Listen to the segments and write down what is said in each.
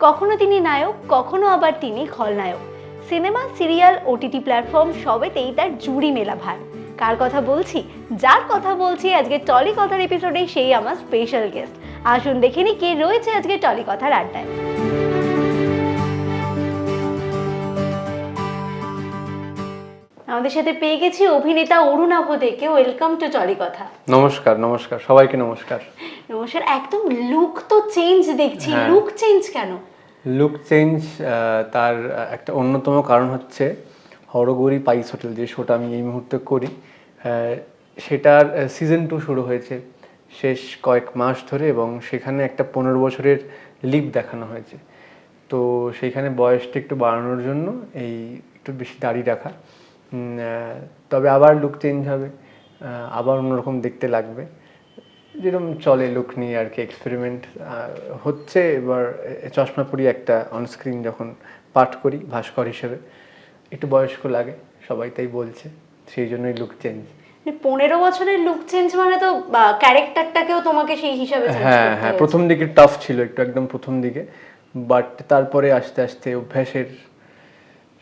কখনো তিনি নায়ক কখনো আবার তিনি খলনায়ক। সিনেমা সিরিয়াল ওটিটি প্ল্যাটফর্ম সবেতেই তার জুড়ি মেলা ভার। কার কথা বলছি? যার কথা বলছি আজকে টলি কথার এপিসোডে সেই আমার স্পেশাল গেস্ট আসুন দেখে নি কে রয়েছে আজকে টলি কথার আড্ডায়। আমাদের সাথে পেয়ে গেছি অভিনেতা অরুণাভ দেকে। Welcome to Tolly Kotha. নমস্কার নমস্কার। সবাইকে নমস্কার। নমস্কার। একদম লুক তো চেঞ্জ দেখছি। হ্যাঁ। লুক চেঞ্জ কেন? লুক চেঞ্জ তার একটা অন্যতম কারণ হচ্ছে হরগৌরী পাইস হোটেল যে শোটা আমি এই মুহূর্তে করি সেটার সিজন টু শুরু হয়েছে শেষ কয়েক মাস ধরে এবং সেখানে একটা পনেরো বছরের লিপ দেখানো হয়েছে। তো সেইখানে বয়সটা একটু বাড়ানোর জন্য এই একটু বেশি দাড়ি রাখা। তবে আবার লুক চেঞ্জ হবে আবার অন্যরকম দেখতে লাগবে। যেরকম চলে লুক নিয়ে আর কি এক্সপেরিমেন্ট হচ্ছে এবার চশমা পরি একটা অনস্ক্রিন যখন পাঠ করি ভাস্কর হিসেবে একটু বয়স্ক লাগে সবাই তাই বলছে সেই জন্যই লুক চেঞ্জ মানে পনেরো বছরের লুক চেঞ্জ মানে তো ক্যারেক্টারটাকেও তোমাকে সেই হিসাবে হ্যাঁ হ্যাঁ প্রথম দিকে টাফ ছিল একটু একদম প্রথম দিকে বাট তারপরে আস্তে আস্তে অভ্যাসের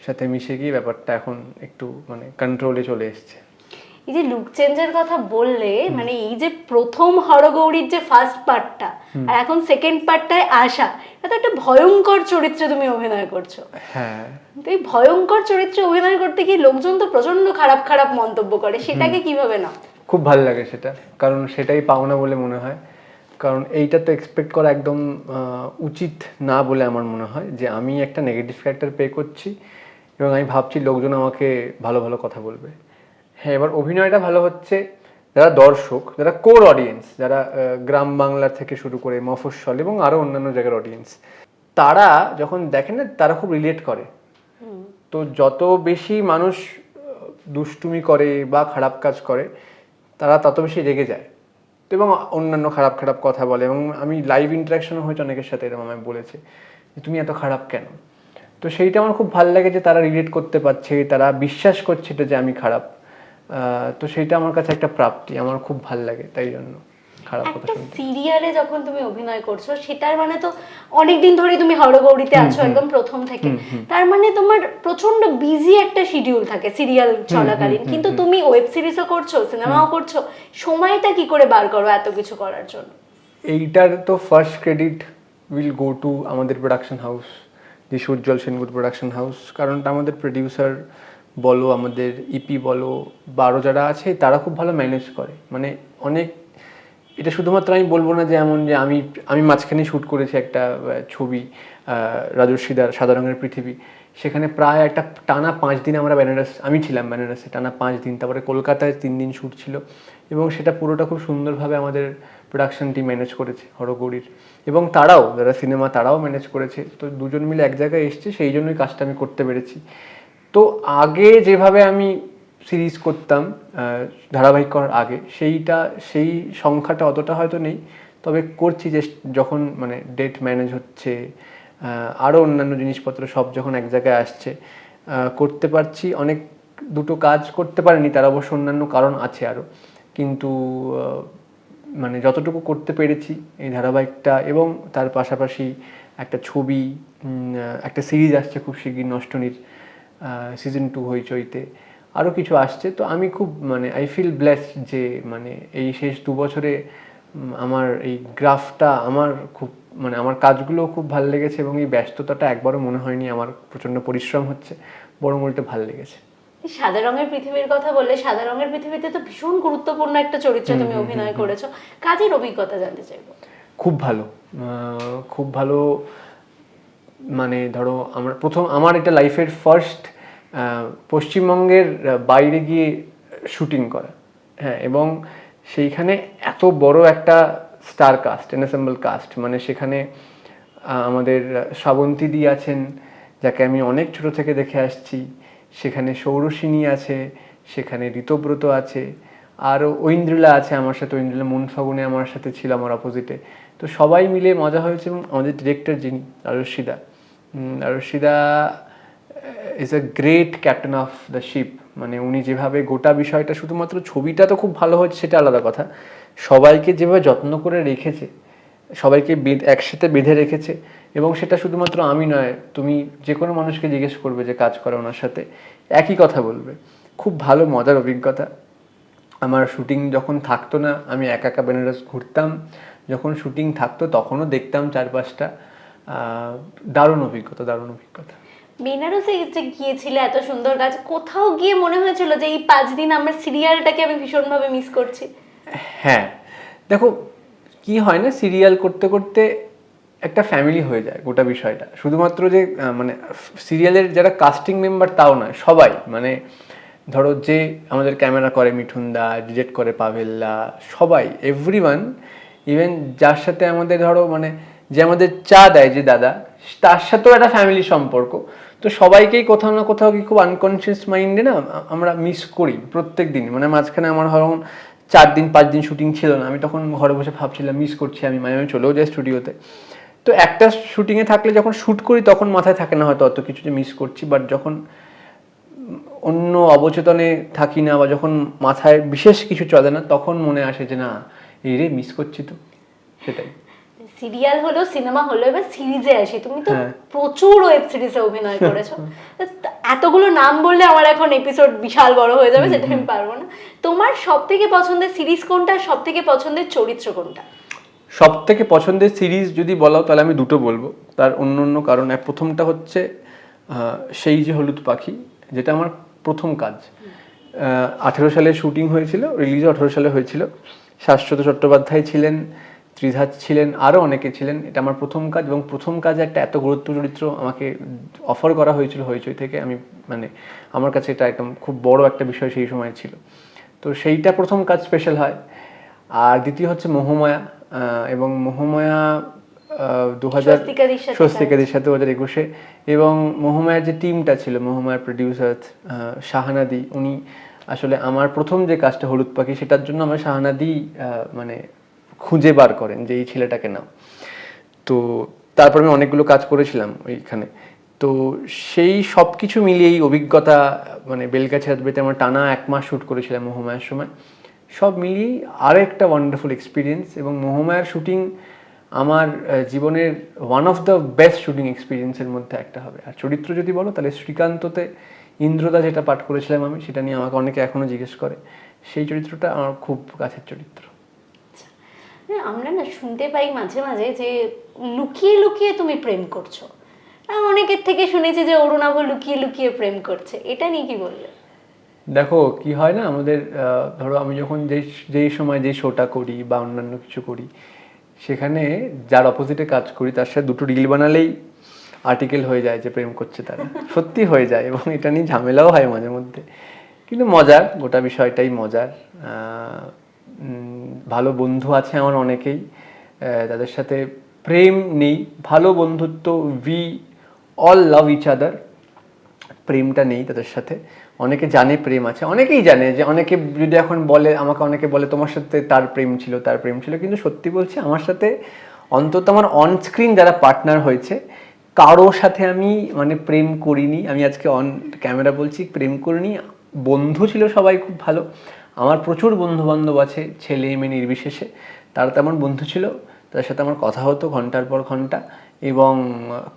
সাথে মিশে গিয়ে ব্যাপারটা এখন একটু মানে কন্ট্রোলে চলে এসছে। এই যে লুক চেঞ্জের কথা বললে মানে এই যে প্রথম হরগৌরীর যে ফার্স্ট পার্টটা আর এখন সেকেন্ড পার্টটায় আসা এটা একটা ভয়ঙ্কর চরিত্রে তুমি অভিনয় করছ। হ্যাঁ। তো এই ভয়ঙ্কর চরিত্রে অভিনয় করতে গিয়ে লোকজন তো প্রচণ্ড খারাপ খারাপ মন্তব্য করে সেটাকে কীভাবে না খুব ভালো লাগে সেটা কারণ সেটাই পাওনা বলে মনে হয়। কারণ এইটা তো এক্সপেক্ট করা একদম উচিত না বলে আমার মনে হয় যে আমি একটা নেগেটিভ ক্যারেক্টার পে করছি এবং আমি ভাবছি লোকজন আমাকে ভালো ভালো কথা বলবে। হ্যাঁ এবার অভিনয়টা ভালো হচ্ছে যারা দর্শক যারা কোর অডিয়েন্স যারা গ্রাম বাংলা থেকে শুরু করে মফস্বল এবং আরও অন্যান্য জায়গার অডিয়েন্স তারা যখন দেখেন না তারা খুব রিলেট করে। তো যত বেশি মানুষ দুষ্টুমি করে বা খারাপ কাজ করে তারা তত বেশি রেগে যায়। তো এবং অন্যান্য খারাপ খারাপ কথা বলে এবং আমি লাইভ ইন্টারাকশনও হয়েছে অনেকের সাথে এরকম আমায় বলেছে যে তুমি এত খারাপ কেন? তো সেইটা আমার খুব ভালো লাগে যে তারা রিলেট করতে পারছে তারা বিশ্বাস করছে এটা যে আমি খারাপ। তো সেইটা আমার কাছে একটা প্রাপ্তি আমার খুব ভালো লাগে তাই জন্য খারাপ কথা একটা শুনতে। সিরিয়ালে যখন তুমি অভিনয় করছ সেটার মানে তো অনেকদিন ধরে তুমি হরগৌরীতে আছো একদম প্রথম থেকে। তার মানে তোমার প্রচণ্ড বিজি একটা শিডিউল থাকে সিরিয়াল চলাকালীন। কিন্তু তুমি ওয়েব সিরিজও করছ সিনেমাও করছ সময়টা কি করে বার করো এত কিছু করার জন্য? এইটার তো first credit will go to আমাদের প্রোডাকশন হাউস যে উজ্জ্বল সেনগুর প্রোডাকশন হাউস কারণটা আমাদের প্রডিউসার বলো, আমাদের ইপি বলো বা আরও যারা আছে, তারা খুব ভালো ম্যানেজ করে। মানে অনেক, এটা শুধুমাত্র আমি বলব না যে এমন যে আমি আমি মাঝখানে শ্যুট করেছি একটা ছবি রাজস্বীদার সাদা রঙের পৃথিবী। সেখানে প্রায় একটা টানা পাঁচ দিন আমরা বেনারস আমি ছিলাম বেনারসে টানা পাঁচ দিন। তারপরে কলকাতায় তিন দিন শ্যুট ছিল। এবং সেটা পুরোটা খুব সুন্দরভাবে আমাদের প্রোডাকশন টিম ম্যানেজ করেছে, হরগৌরীর। এবং তারাও, যারা সিনেমা তারাও ম্যানেজ করেছে। তো দুজন মিলে এক জায়গায় এসছে, সেই জন্যই কাজটা আমি করতে পেরেছি। তো আগে যেভাবে আমি সিরিজ করতাম ধারাবাহিক করার আগে, সেইটা, সেই সংখ্যাটা অতটা হয়তো নেই। তবে করছি যে যখন মানে ডেট ম্যানেজ হচ্ছে আরও অন্যান্য জিনিসপত্র সব যখন এক জায়গায় আসছে করতে পারছি। অনেক দুটো কাজ করতে পারিনি, তার অবশ্য অন্যান্য কারণ আছে আরও কিন্তু মানে যতটুকু করতে পেরেছি এই ধারাবাহিকটা এবং তার পাশাপাশি একটা ছবি একটা সিরিজ আসছে খুব শিগগির নষ্টনীর। সিজন টু হইচইতে আরও কিছু আসছে। তো আমি খুব মানে আই ফিল ব্লেসড যে মানে এই শেষ দু বছরে আমার এই গ্রাফটা আমার খুব মানে আমার কাজগুলো খুব ভালো লেগেছে এবং এই ব্যস্ততাটা একবারও মনে হয়নি আমার প্রচণ্ড পরিশ্রম হচ্ছে বরং উল্টে ভালো লেগেছে। সাদা রঙের পৃথিবীর কথা বললে সাদা রঙের পৃথিবীতে তো ভীষণ গুরুত্বপূর্ণ একটা চরিত্রে তুমি অভিনয় করেছ। কাজের অভিজ্ঞতা জানতে চাইব। খুব ভালো। খুব ভালো মানে ধরো আমরা প্রথম আমার এটা লাইফের ফার্স্ট পশ্চিমবঙ্গের বাইরে গিয়ে শুটিং করা। হ্যাঁ এবং সেইখানে এত বড় একটা স্টার কাস্ট এনএসেম্বল কাস্ট মানে সেখানে আমাদের শ্রাবন্তীদি আছেন, যাকে আমি অনেক ছোট থেকে দেখে আসছি। সেখানে সৌরসিনী আছে, সেখানে ঋতব্রত আছে, আর ঐন্দ্রিলা আছে আমার সাথে, ঐন্দ্রিলা মন ফাগুনে আমার সাথে ছিল আমার অপোজিটে তো সবাই মিলে মজা হয়েছে এবং আমাদের ডিরেক্টর যিনি, Arshida. Arshida is a great captain of the ship মানে উনি যেভাবে গোটা বিষয়টা, শুধুমাত্র ছবিটা তো খুব ভালো হয়েছে, সেটা আলাদা কথা। সবাইকে যেভাবে যত্ন করে রেখেছে, সবাইকে একসাথে বেঁধে রেখেছে, এবং সেটা শুধুমাত্র আমি নয়, তুমি যে কোনো মানুষকে জিজ্ঞেস করবে যে কাজ করে ওনার সাথে, একই কথা বলবে। খুব ভালো, মজার অভিজ্ঞতা। আমার শুটিং যখন থাকতো না, আমি একা একা বেনারস ঘুরতাম। যখন শুটিং থাকতো, তখনও দেখতাম চারপাশটা। দারুণ অভিজ্ঞতা দারুণ অভিজ্ঞতা। বেনারসে যে গিয়েছিলে এত সুন্দর কাজ কোথাও গিয়ে মনে হয়েছিল যে এই পাঁচ দিন আমার সিরিয়ালটাকে আমি ভীষণভাবে মিস করছি? হ্যাঁ দেখো, কি হয় না, সিরিয়াল করতে করতে একটা ফ্যামিলি হয়ে যায় গোটা বিষয়টা। শুধুমাত্র যে মানে সিরিয়ালের যারা কাস্টিং মেম্বার তাও নয়, সবাই। মানে ধরো যে আমাদের ক্যামেরা করে মিঠুন দা ডিজেক্ট করে পাভেল্লা সবাই এভরিওয়ান ইভেন যার সাথে আমাদের ধরো মানে যে আমাদের চা দেয় যে দাদা, তার সাথেও একটা ফ্যামিলি সম্পর্ক। তো সবাইকেই কোথাও না কোথাও কি খুব আনকনসিয়াস মাইন্ডে না আমরা মিস করি প্রত্যেক দিন। মানে মাঝখানে আমার ধরুন চার দিন, পাঁচ দিন শুটিং ছিল না। আমি তখন ঘরে বসে ভাবছিলাম মিস করছি আমি। মানে আমি চলেও যাই স্টুডিওতে তো। একটা শুটিংয়ে থাকলে যখন শ্যুট করি, তখন মাথায় থাকে না হয়তো অত কিছু যে মিস করছি। বাট যখন অন্য অবচেতনে থাকি না বা যখন মাথায় বিশেষ কিছু চলে না, তখন মনে আসে যে, না, এই রে মিস করছি তো। সেটাই। সিরিয়াল হলো সিনেমা হলো এবার সিরিজে আসি। তুমি তো হ্যাঁ। প্রচুর ওয়েব সিরিজে অভিনয় করেছ। এতগুলো নাম বললে আমার এখন এপিসোড বিশাল বড় হয়ে যাবে সেটা আমি পারব না। তোমার সব থেকে পছন্দের সিরিজ কোনটা? সব থেকে পছন্দের চরিত্র কোনটা? সব থেকে পছন্দের সিরিজ যদি বলো তাহলে আমি দুটো বলব। তার অন্য অন্য কারণ এক প্রথমটা হচ্ছে সেই যে হলুদ পাখি যেটা আমার প্রথম কাজ। আঠেরো সালে শুটিং হয়েছিল রিলিজ আঠেরো সালে হয়েছিল। শাশ্বত চট্টোপাধ্যায় ছিলেন ত্রিধাত ছিলেন আরও অনেকে ছিলেন। এটা আমার প্রথম কাজ এবং প্রথম কাজে একটা এত গুরুত্ব চরিত্র আমাকে অফার করা হয়েছিল হইচই থেকে। আমি মানে আমার কাছে এটা একদম খুব বড় একটা বিষয় সেই সময় ছিল। তো সেইটা প্রথম কাজ স্পেশাল হয়। আর দ্বিতীয় হচ্ছে মোহমায়া এবং মোহমায়া দু হাজার স্বস্তিকাদির সাথে দু হাজার একুশে। এবং মোহমায়ার যে টিমটা ছিল মোহমায়ার প্রডিউসার শাহানাদি উনি আসলে আমার প্রথম যে কাজটা হলুদ পাখি সেটার জন্য আমার শাহানাদি মানে খুঁজে বার করেন যে এই ছেলেটাকে নাও। তো তারপর আমি অনেকগুলো কাজ করেছিলাম ওইখানে। তো সেই সব কিছু মিলিয়ে এই অভিজ্ঞতা মানে বেলগাছি রাজবেতে আমার টানা এক মাস শ্যুট করেছিলাম মোহমায়ার সময়। সব মিলিয়েই আরও একটা ওয়ান্ডারফুল এক্সপিরিয়েন্স এবং মোহমায়ার শুটিং আমার জীবনের one of the best shooting এক্সপিরিয়েন্সের মধ্যে একটা হবে। আর চরিত্র যদি বলো, তাহলে শ্রীকান্ততে ইন্দ্রদা যেটা পাঠ করেছিলাম আমি, সেটা নিয়ে আমাকে অনেকে এখনও জিজ্ঞেস করে। সেই চরিত্রটা আমার খুব কাছের চরিত্র। আমরা না শুনতে পাই মাঝে মাঝে যে লুকিয়ে লুকিয়ে তুমি প্রেম করছ। অনেকের থেকে শুনেছি যে অরুণাভ লুকিয়ে লুকিয়ে প্রেম করছে। এটা নিয়ে কি বললে? দেখো, কি হয় না, আমাদের ধরো আমি যখন যেই যেই সময় যে শোটা করি বা অন্যান্য কিছু করি, সেখানে যার অপোজিটে কাজ করি, তার সাথে দুটো রিল বানালেই আর্টিকেল হয়ে যায় যে প্রেম করছে তারা। সত্যি হয়ে যায় এবং এটা নিয়ে ঝামেলাও হয় মাঝে মধ্যে। কিন্তু মজার, গোটা বিষয়টাই মজার। ভালো বন্ধু আছে আমার অনেকেই তাদের সাথে প্রেম নেই, ভালো বন্ধুত্ব we all love each other প্রেমটা নেই তাদের সাথে। অনেকে জানে প্রেম আছে, অনেকেই জানে যে অনেকে যদি এখন বলে, আমাকে অনেকে বলে, তোমার সাথে তার প্রেম ছিল, তার প্রেম ছিল। কিন্তু সত্যি বলছি, আমার সাথে অন্তত আমার অনস্ক্রিন যারা পার্টনার হয়েছে, কারও সাথে আমি মানে প্রেম করিনি। আমি আজকে অন ক্যামেরা বলছি, প্রেম করিনি। বন্ধু ছিল সবাই খুব ভালো। আমার প্রচুর বন্ধু বান্ধব আছে ছেলে মেয়ে নির্বিশেষে। তারা তেমন বন্ধু ছিল তাদের সাথে আমার কথা হতো ঘণ্টার পর ঘণ্টা এবং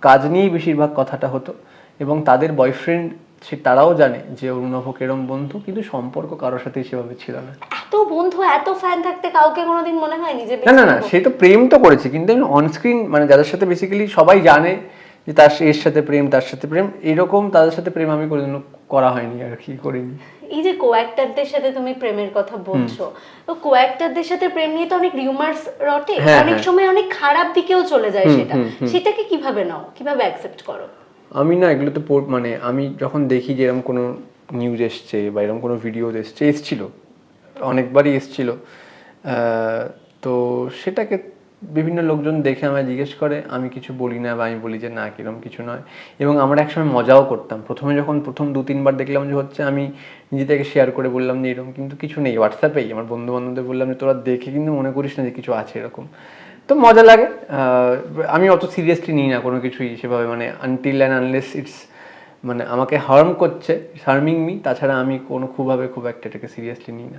কাজ নিয়েই বেশিরভাগ কথাটা হতো এবং তাদের বয়ফ্রেন্ড সে তারাও জানে যে অরুণভ কেরম বন্ধু কিন্তু সম্পর্ক কারোর সাথে সেভাবে ছিল না। এত বন্ধু এত ফ্যান থাকতে কাউকে কোনোদিন মনে হয়নি যে না না না সে তো প্রেম তো করেছে কিন্তু আমি অনস্ক্রিন মানে যাদের সাথে বেসিক্যালি সবাই জানে যে তার এর সাথে প্রেম তার সাথে প্রেম এরকম তাদের সাথে প্রেম আমি কোনোদিনও করা হয়নি আর কি করিনি। এই যে কো অ্যাক্টরদের সাথে তুমি প্রেমের কথা বলছো তো কো অ্যাক্টরদের সাথে প্রেম নিয়ে তো অনেক রিউমার্স রটে। হ্যাঁ, অনেক হ্যাঁ। সময় অনেক খারাপ দিকেও চলে যায় সেটা। সেটাকে কীভাবে নাও? কীভাবে অ্যাকসেপ্ট করো? আমি না এগুলো তো মানে আমি যখন দেখি যে এরকম কোনো নিউজ এসছে বা এরকম কোনো ভিডিও এসছে এসছিল অনেকবারই এসছিল তো সেটাকে বিভিন্ন লোকজন দেখে আমায় জিজ্ঞেস করে, আমি কিছু বলি না বা আমি বলি যে না, কিরম কিছু নয়। এবং আমরা একসময় মজাও করতাম। প্রথমে যখন প্রথম দু, তিনবার দেখলাম যে হচ্ছে, আমি নিজে থেকে শেয়ার করে বললাম যে এরকম কিন্তু কিছু নেই হোয়াটসঅ্যাপেই আমার বন্ধু বান্ধবদের বললাম যে, তোরা দেখে কিন্তু মনে করিস না যে কিছু আছে এরকম। তো মজা লাগে। আমি অত সিরিয়াসলি নিই না কোনো কিছুই সেভাবে। মানে আনটিল অ্যান্ড আনলেস ইটস মানে আমাকে হার্ম করছে হার্মিং মি তাছাড়া আমি কোনো খুবভাবে খুব একটা এটাকে সিরিয়াসলি নিই না।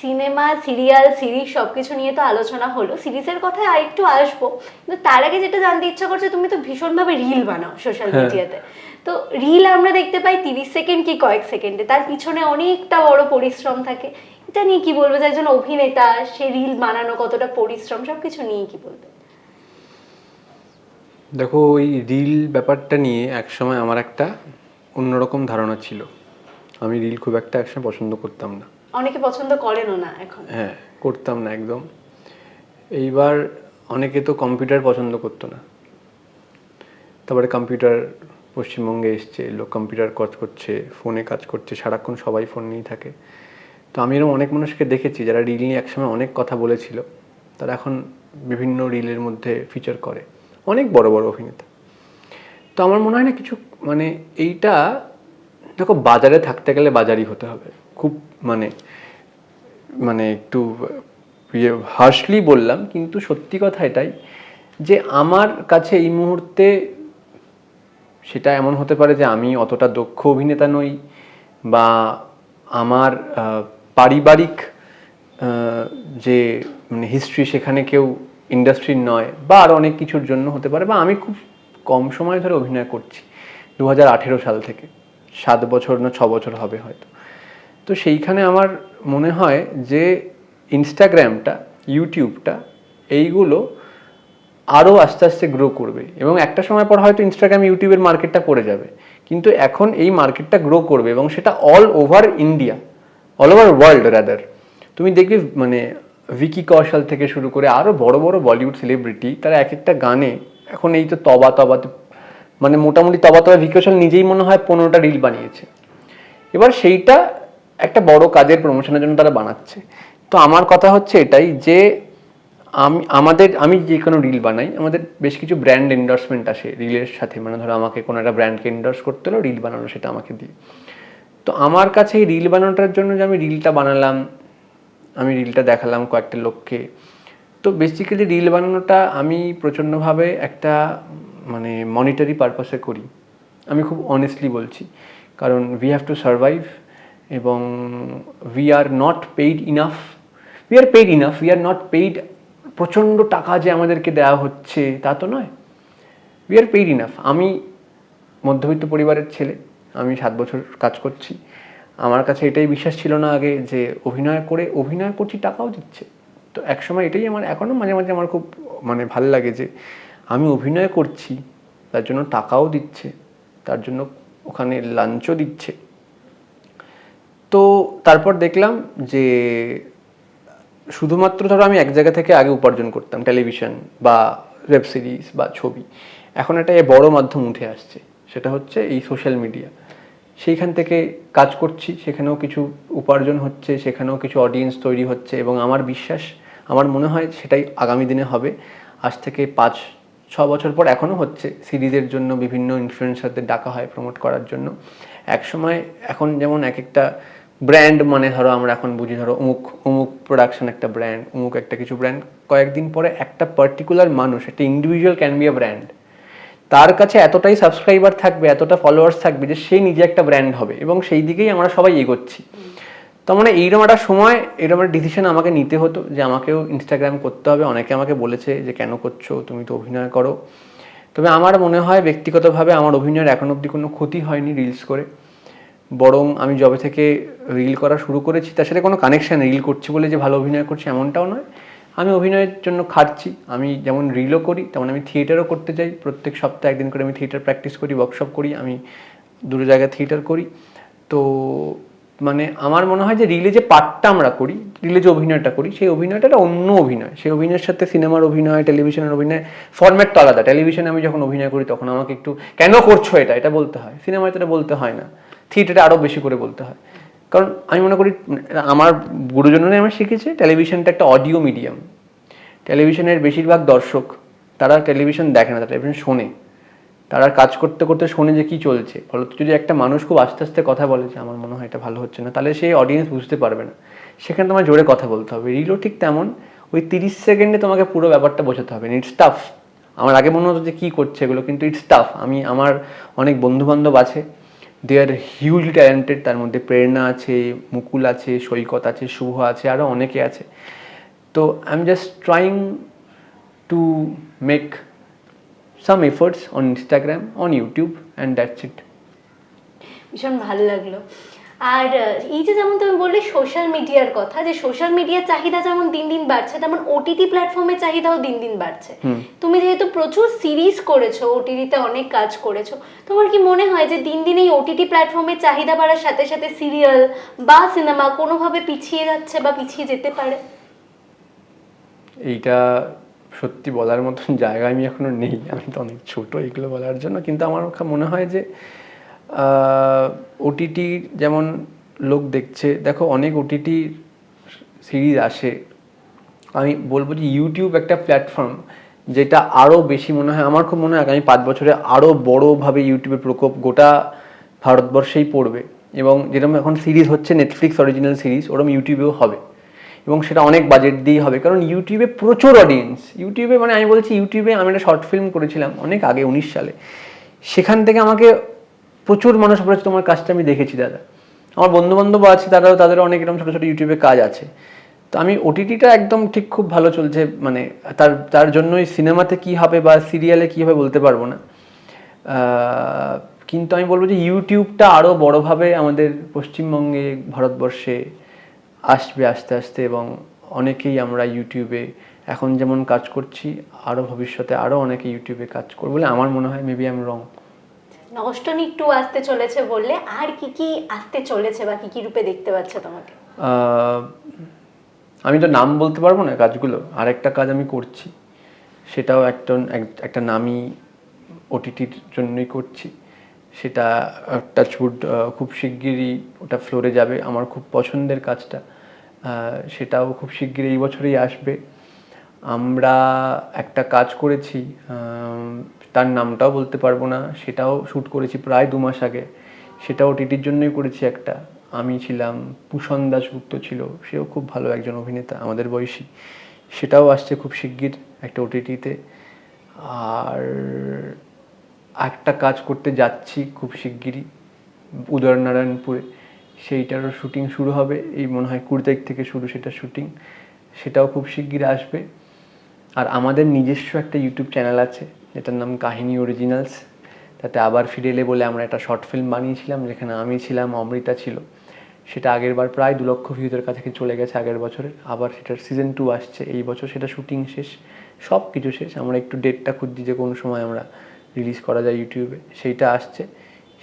সিনেমা সিরিয়াল সিরিজ সবকিছু নিয়ে তো আলোচনা হলো। সিরিজের কথায় আরেকটু আসব। কিন্তু তার আগে যেটা জানতে ইচ্ছা করছে তুমি তো ভীষণভাবে রিল বানাও সোশ্যাল। মিডিয়াতে তো রিল আমরা দেখতে পাই তিরিশ সেকেন্ড কি কয়েক সেকেন্ডে তার পিছনে অনেকটা বড় পরিশ্রম থাকে। এটা নিয়ে কি বলবে? যে একজন অভিনেতা সে রিল বানানো কতটা পরিশ্রম সবকিছু নিয়ে কি বলবে? দেখো ওই রিল ব্যাপারটা নিয়ে একসময় আমার একটা অন্যরকম ধারণা ছিল। আমি রিল খুব একটা একসময় পছন্দ করতাম না। অনেকে পছন্দ করেনও না এখন। হ্যাঁ করতাম না একদম। এইবার অনেকে তো কম্পিউটার পছন্দ করতো না। তারপরে কম্পিউটার পশ্চিমবঙ্গে এসছে, লোক কম্পিউটার কাজ করছে ফোনে কাজ করছে, সারাক্ষণ সবাই ফোন নিয়েই থাকে। তো আমি এরকম অনেক মানুষকে দেখেছি যারা রিল নিয়ে একসময় অনেক কথা বলেছিল। তারা এখন বিভিন্ন রিলের মধ্যে ফিচার করে। অনেক বড় বড় অভিনেতা। তো আমার মনে হয় না কিছু মানে এইটা দেখো, বাজারে থাকতে গেলে বাজারই হতে হবে। খুব মানে মানে একটু ইয়ে হার্শলি বললাম, কিন্তু সত্যি কথা এটাই যে আমার কাছে এই মুহূর্তে সেটা এমন হতে পারে যে আমি অতটা দক্ষ অভিনেতা নই বা আমার পারিবারিক যে মানে হিস্ট্রি সেখানে কেউ ইন্ডাস্ট্রির নয় বা আরও অনেক কিছুর জন্য হতে পারে বা আমি খুব কম সময় ধরে অভিনয় করছি দু হাজার আঠেরো সাল থেকে। সাত বছর না ছ বছর হবে হয়তো। তো সেইখানে আমার মনে হয় যে ইনস্টাগ্রামটা ইউটিউবটা এইগুলো আরও আস্তে আস্তে গ্রো করবে। এবং একটা সময় পর হয়তো ইনস্টাগ্রাম ইউটিউবের মার্কেটটা পড়ে যাবে। কিন্তু এখন এই মার্কেটটা গ্রো করবে এবং সেটা all over India all over world rather তুমি দেখবে মানে ভিকি কৌশল থেকে শুরু করে আরও বড় বড় বলিউড সেলিব্রিটি তারা এক একটা গানে, এখন এই তো তবা তবাতে মানে মোটামুটি তবা তবা ভিকি কৌশল নিজেই মনে হয় পনেরোটা রিল বানিয়েছে। এবার সেইটা একটা বড় কাজের প্রমোশনের জন্য তারা বানাচ্ছে। তো আমার কথা হচ্ছে এটাই যে, আমি, আমাদের, আমি যে কোনো রিল বানাই, আমাদের বেশ কিছু ব্র্যান্ড এন্ডোর্সমেন্ট আসে রিলের সাথে। মানে ধরো আমাকে কোনো একটা ব্র্যান্ডকে এন্ডোর্স করতে হলো, রিল বানানো সেটা আমাকে দিয়ে তো আমার কাছে এই রিল বানানোটার জন্য যে আমি রিলটা বানালাম, আমি রিলটা দেখালাম কয়েকটা লোককে, তো বেসিক্যালি রিল বানানোটা আমি প্রচণ্ডভাবে একটা মানে মনিটারি পারপাসে করি। আমি খুব অনেস্টলি বলছি। কারণ উই হ্যাভ টু সার্ভাইভ এবং we are not paid enough we are paid enough we are not paid প্রচণ্ড টাকা যে আমাদেরকে দেওয়া হচ্ছে, তা তো নয়। উই আর পেইড ইনাফ আমি মধ্যবিত্ত পরিবারের ছেলে, আমি সাত বছর কাজ করছি। আমার কাছে এটাই বিশ্বাস ছিল না আগে যে অভিনয় করে অভিনয় করছি, টাকাও দিচ্ছে। তো একসময় এটাই আমার, এখনও মাঝে মাঝে আমার খুব মানে ভালো লাগে যে আমি অভিনয় করছি, তার জন্য টাকাও দিচ্ছে, তার জন্য ওখানে লাঞ্চও দিচ্ছে। তো তারপর দেখলাম যে শুধুমাত্র ধরো আমি এক জায়গা থেকে আগে উপার্জন করতাম টেলিভিশন বা ওয়েব সিরিজ বা ছবি। এখন এটা এ বড় মাধ্যম উঠে আসছে, সেটা হচ্ছে এই সোশ্যাল মিডিয়া সেইখান থেকে কাজ করছি, সেখানেও কিছু উপার্জন হচ্ছে, সেখানেও কিছু অডিয়েন্স তৈরি হচ্ছে এবং আমার বিশ্বাস, আমার মনে হয় সেটাই আগামী দিনে হবে। আজ থেকে পাঁচ ছ বছর পর এখনও হচ্ছে সিরিজের জন্য বিভিন্ন ইনফ্লুয়েন্সারদের ডাকা হয় প্রমোট করার জন্য। এক সময় এখন যেমন এক একটা ব্র্যান্ড মানে ধরো আমরা এখন বুঝি ধরো অমুক অমুক প্রোডাকশন একটা ব্র্যান্ড অমুক একটা কিছু ব্র্যান্ড কয়েকদিন পরে একটা পার্টিকুলার মানুষ, একটা individual can be a brand তার কাছে এতটাই সাবস্ক্রাইবার থাকবে, এতটা ফলোয়ার্স থাকবে যে সে নিজে একটা ব্র্যান্ড হবে এবং সেই দিকেই আমরা সবাই এগোচ্ছি। তো মানে এইরকম একটা সময়, এরকম একটা ডিসিশন আমাকে নিতে হতো যে আমাকেও ইনস্টাগ্রাম করতে হবে। অনেকে আমাকে বলেছে যে, কেন করছ? তুমি তো অভিনয় করো। তবে আমার মনে হয় ব্যক্তিগতভাবে আমার অভিনয়ের এখন অবধি কোনো ক্ষতি হয়নি রিলস করে। বরং আমি জবে থেকে রিল করা শুরু করেছি, তার সাথে কোনো কানেকশান রিল করছি বলে যে ভালো অভিনয় করছি এমনটাও নয়। আমি অভিনয়ের জন্য খাটছি। আমি যেমন রিলও করি, তেমন আমি থিয়েটারও করতে যাই। প্রত্যেক সপ্তাহে একদিন করে আমি থিয়েটার প্র্যাকটিস করি ওয়ার্কশপ করি, আমি দুটো জায়গায় থিয়েটার করি। তো মানে আমার মনে হয় যে রিলে যে পার্টটা আমরা করি, রিলে যে অভিনয়টা করি, সেই অভিনয়টা একটা অন্য অভিনয়। সেই অভিনয়ের সাথে সিনেমার অভিনয়, টেলিভিশনের অভিনয় ফরম্যাট তো আলাদা। টেলিভিশনে আমি যখন অভিনয় করি তখন আমাকে একটু, কেন করছ এটা? এটা বলতে হয়। সিনেমায় তো এটা বলতে হয় না। থিয়েটারে আরও বেশি করে বলতে হয়। কারণ আমি মনে করি, আমার গুরুজনরাই আমার শিখেছে, টেলিভিশনটা একটা অডিও মিডিয়াম টেলিভিশনের বেশিরভাগ দর্শক, তারা টেলিভিশন দেখে না, তারা টেলিভিশন শোনে। তারা কাজ করতে করতে শোনে যে কি চলছে। ফলত যদি একটা মানুষ খুব আস্তে আস্তে কথা বলে যে, আমার মনে হয় এটা ভালো হচ্ছে না, তাহলে সেই অডিয়েন্স বুঝতে পারবে না। সেখানে তোমার জোরে কথা বলতে হবে। রিলও ঠিক তেমন। ওই তিরিশ সেকেন্ডে তোমাকে পুরো ব্যাপারটা বোঝাতে হবে। ইটস টাফ আমার আগে মনে হতো যে, কী করছে এগুলো? কিন্তু ইটস টাফ আমি, আমার অনেক বন্ধু বান্ধব আছে। দে আর হিউজলি ট্যালেন্টেড তার মধ্যে প্রেরণা আছে, মুকুল আছে, সৈকত আছে, শুভ আছে আরও অনেকে আছে। তো I am just trying to make some efforts on Instagram on YouTube and that's it ভীষণ ভালো লাগল। আর এই যে যেমন তুমি বললে সোশ্যাল মিডিয়ার কথা যে সোশ্যাল মিডিয়ার চাহিদা যেমন দিন দিন বাড়ছে তেমন ওটিটি প্ল্যাটফর্মের চাহিদাও দিন দিন বাড়ছে। তুমি যেহেতু প্রচুর সিরিজ করেছ ওটিটিতে অনেক কাজ করেছ তোমার কি মনে হয় যে দিন দিন এই ওটিটি প্ল্যাটফর্মের চাহিদা বাড়ার সাথে সাথে সিরিয়াল বা সিনেমা কোনোভাবে পিছিয়ে যাচ্ছে বা পিছিয়ে যেতে পারে? এইটা সত্যি বলার মতন জায়গা আমি এখনও নেই। আমি তো অনেক ছোট এগুলো বলার জন্য। কিন্তু আমার মনে হয় যে ওটিটি যেমন লোক দেখছে, দেখো অনেক ওটিটি সিরিজ আসে। আমি বলব যে ইউটিউব একটা প্ল্যাটফর্ম যেটা আরও বেশি মনে হয়, আমার খুব মনে হয় আগামী পাঁচ বছরে আরও বড়োভাবে ইউটিউবের প্রকোপ গোটা ভারতবর্ষেই পড়বে। এবং যেরকম এখন সিরিজ হচ্ছে নেটফ্লিক্স অরিজিনাল সিরিজ ওরকম ইউটিউবেও হবে। এবং সেটা অনেক বাজেট দিয়েই হবে। কারণ ইউটিউবে প্রচুর অডিয়েন্স ইউটিউবে মানে আমি বলছি ইউটিউবে আমি একটা শর্ট ফিল্ম করেছিলাম অনেক আগে, উনিশ সালে। সেখান থেকে আমাকে প্রচুর মানুষ বলেছে, তোমার কাজটা আমি দেখেছি, দাদা। আমার বন্ধু বান্ধব আছে, তারাও তাদের অনেক এরকম ছোটো ছোটো ইউটিউবে কাজ আছে। তো আমি ওটিটিটা একদম ঠিক খুব ভালো চলছে মানে তার তার জন্যই সিনেমাতে কি হবে বা সিরিয়ালে কী হবে বলতে পারব না। কিন্তু আমি বলব যে ইউটিউবটা আরও বড়োভাবে আমাদের পশ্চিমবঙ্গে, ভারতবর্ষে আসবে আস্তে আস্তে এবং অনেকেই আমরা ইউটিউবে এখন যেমন কাজ করছি আরও ভবিষ্যতে আরও অনেকে ইউটিউবে কাজ করবে বলে আমার মনে হয় maybe I am wrong Noshtonik two আসতে চলেছে বললে আর কি কি আসতে চলেছে বা কি কি রূপে দেখতে পাচ্ছে তোমাকে? আমি তো নাম বলতে পারব না কাজগুলো আর একটা কাজ আমি করছি সেটাও একটা একটা নামি ওটিটির জন্যই করছি সেটা টাচউড খুব শিগগিরই ওটা ফ্লোরে যাবে আমার খুব পছন্দের কাজটা। সেটাও খুব শিগগিরই এই বছরেই আসবে। আমরা একটা কাজ করেছি তার নামটাও বলতে পারব না, সেটাও শ্যুট করেছি প্রায় দু মাস আগে। সেটাও টিটির জন্যই করেছি একটা। আমি ছিলাম, পুষণ দাসগুপ্ত ছিল, সেও খুব ভালো একজন অভিনেতা, আমাদের বয়সী। সেটাও আসছে খুব শিগগির একটা ওটিটিতে আর একটা কাজ করতে যাচ্ছি খুব শিগগিরই, উদয়নারায়ণপুরে। সেইটারও শুটিং শুরু হবে। এই মনে হয় কুড়ি তারিখ থেকে শুরু সেটা শুটিং সেটাও খুব শিগগির আসবে। আর আমাদের নিজস্ব একটা ইউটিউব চ্যানেল আছে, যেটার নাম কাহিনী অরিজিনালস তাতে আবার ফিরে এলে বলে আমরা একটা শর্ট ফিল্ম বানিয়েছিলাম, যেখানে আমি ছিলাম, অমৃতা ছিল। সেটা আগের বার প্রায় দু লক্ষ ভিউদের কাছে চলে গেছে আগের বছরে আবার সেটার সিজন টু আসছে, এই বছর সেটা শুটিং শেষ। সব কিছু শেষ। আমরা একটু ডেটটা খুঁজছি যে কোনো সময় আমরা রিলিজ করা যায় ইউটিউবে সেইটা আসছে।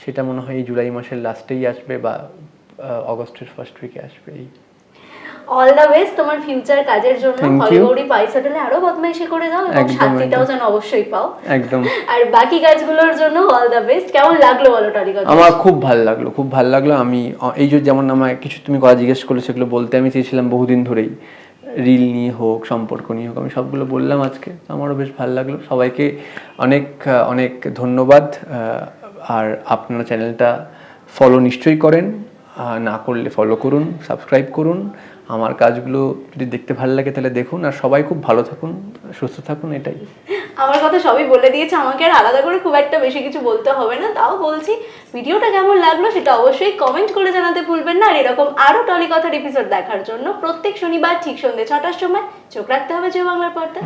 সেটা মনে হয় এই জুলাই মাসের লাস্টেই আসবে বা অগস্টের ফার্স্ট উইকে আসবে এই। অল দ্য বেস্ট তোমার ফিউচার কাজের জন্য you. পয়সা দিলে আরও বদমাইশি করে যাও এবং শান্তিটাও। যেন অবশ্যই পাও। একদম। আর বাকি কাজগুলোর জন্য অল দ্য বেস্ট কেমন লাগল বলো টলিগঞ্জ আমার খুব ভালো লাগল খুব ভালো লাগল। আমি এই যে যেমন আমায় কিছু তুমি কথা জিজ্ঞেস করলে সেগুলো বলতে আমি চেয়েছিলাম বহুদিন ধরেই। রিল নিয়ে হোক সম্পর্ক নিয়ে হোক আমি সবগুলো বললাম আজকে। তো আমারও বেশ ভালো লাগল। সবাইকে অনেক অনেক ধন্যবাদ। আর আপনারা চ্যানেলটা ফলো নিশ্চয়ই করেন। না করলে ফলো করুন সাবস্ক্রাইব করুন। আমার কাজগুলো যদি দেখতে ভালো লাগে তাহলে দেখুন। আর সবাই খুব ভালো থাকুন, সুস্থ থাকুন, এটাই। আমার কথা সবই বলে দিয়েছে, আমাকে আর আলাদা করে খুব একটা বেশি কিছু বলতে হবে না, তাও বলছি, ভিডিওটা কেমন লাগল সেটা অবশ্যই কমেন্ট করে জানাতে ভুলবেন না। আর এরকম আরও টলি কথার এপিসোড দেখার জন্য প্রত্যেক শনিবার ঠিক সন্ধ্যে ছটার সময় চোখ রাখতে হবে যে বাংলার পর্দা।